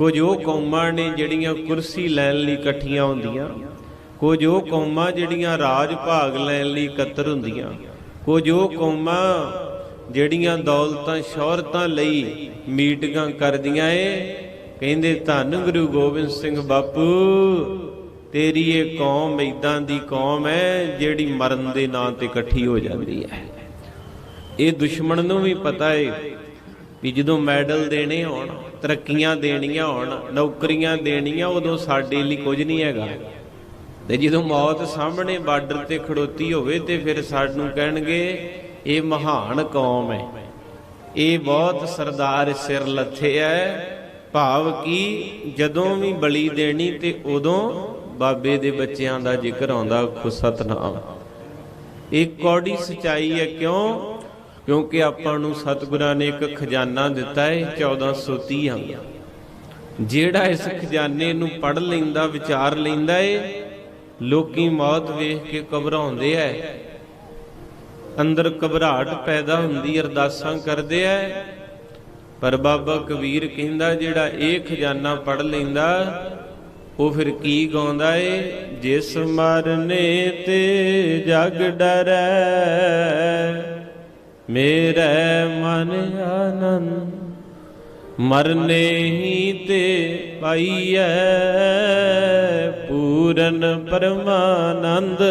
ਕੁਝ ਉਹ ਕੌਮਾਂ ਨੇ ਜਿਹੜੀਆਂ ਕੁਰਸੀ ਲੈਣ ਲਈ ਇਕੱਠੀਆਂ ਹੁੰਦੀਆਂ, ਕੁਝ ਉਹ ਕੌਮਾਂ ਜਿਹੜੀਆਂ ਰਾਜ ਭਾਗ ਲੈਣ ਲਈ ਇਕੱਤਰ ਹੁੰਦੀਆਂ, ਕੁਝ ਉਹ ਕੌਮਾਂ ਜਿਹੜੀਆਂ ਦੌਲਤਾਂ, ਸ਼ੌਹਰਤਾਂ ਲਈ ਮੀਟਿੰਗਾਂ ਕਰਦੀਆਂ ਏ। ਕਹਿੰਦੇ, ਧੰਨ ਗੁਰੂ ਗੋਬਿੰਦ ਸਿੰਘ ਬਾਪੂ, ਤੇਰੀ ਇਹ ਕੌਮ ਇਦਾਂ ਦੀ ਕੌਮ ਹੈ ਜਿਹੜੀ ਮਰਨ ਦੇ ਨਾਂ ਤੇ ਇਕੱਠੀ ਹੋ ਜਾਂਦੀ ਹੈ। ਇਹ ਦੁਸ਼ਮਣ ਨੂੰ ਵੀ ਪਤਾ ਏ ਵੀ ਜਦੋਂ ਮੈਡਲ ਦੇਣੇ ਹੋਣ, ਤਰੱਕੀਆਂ ਦੇਣੀਆਂ ਹੋਣ, ਨੌਕਰੀਆਂ ਦੇਣੀਆਂ, ਉਦੋਂ ਸਾਡੇ ਲਈ ਕੁਝ ਨਹੀਂ ਹੈਗਾ। ਤੇ ਜਦੋਂ ਮੌਤ ਸਾਹਮਣੇ ਬਾਰਡਰ ਤੇ ਖੜੋਤੀ ਹੋਵੇ ਤੇ ਫਿਰ ਸਾਨੂੰ ਕਹਿਣਗੇ, ਇਹ ਮਹਾਨ ਕੌਮ ਹੈ। ਇਹ ਬਹੁਤ ਸਰਦਾਰ ਸਿਰ ਲੱਥੇ ਹੈ। ਭਾਵ ਕੀ ਜਦੋਂ ਵੀ ਬਲੀ ਦੇਣੀ ਤੇ ਉਦੋਂ ਬਾਬੇ ਦੇ ਬੱਚਿਆਂ ਦਾ ਜ਼ਿਕਰ ਆਉਂਦਾ, ਖੁਸਤਨਾਮ। ਇਹ ਕੌੜੀ ਸਚਾਈ ਹੈ ਕਿਉਂ? ਕਿਉਂਕਿ ਆਪਾਂ ਨੂੰ ਸਤਿਗੁਰਾਂ ਨੇ ਇੱਕ ਖਜ਼ਾਨਾ ਦਿੱਤਾ ਹੈ 1430 ਅੰਗ। ਜਿਹੜਾ ਇਸ ਖਜ਼ਾਨੇ ਨੂੰ ਪੜ ਲੈਂਦਾ, ਵਿਚਾਰ ਲੈਂਦਾ ਏ, ਲੋਕੀ ਮੌਤ ਵੇਖ ਕੇ ਘਬਰਾਉਂਦੇ ਐ। ਅੰਦਰ ਘਬਰਾਹਟ ਪੈਦਾ ਹੁੰਦੀ, ਅਰਦਾਸਾਂ ਕਰਦੇ ਐ। ਪਰ ਬਾਬਾ ਕਬੀਰ ਕਹਿੰਦਾ, ਜਿਹੜਾ ਇਹ ਖਜ਼ਾਨਾ ਪੜ ਲੈਂਦਾ, ਉਹ ਫਿਰ ਕੀ ਗਾਉਂਦਾ ਏ? ਜਿਸ ਮਰਨੇ ਤੇ ਜਗ ਡਰੈ। ਮੇਰੇ ਮਨ ਆਨੰਦ ਮਰਨੇ ਹੀ ਤੇ ਪਾਈਐ ਪੂਰਨ ਪਰਮਾਨੰਦ।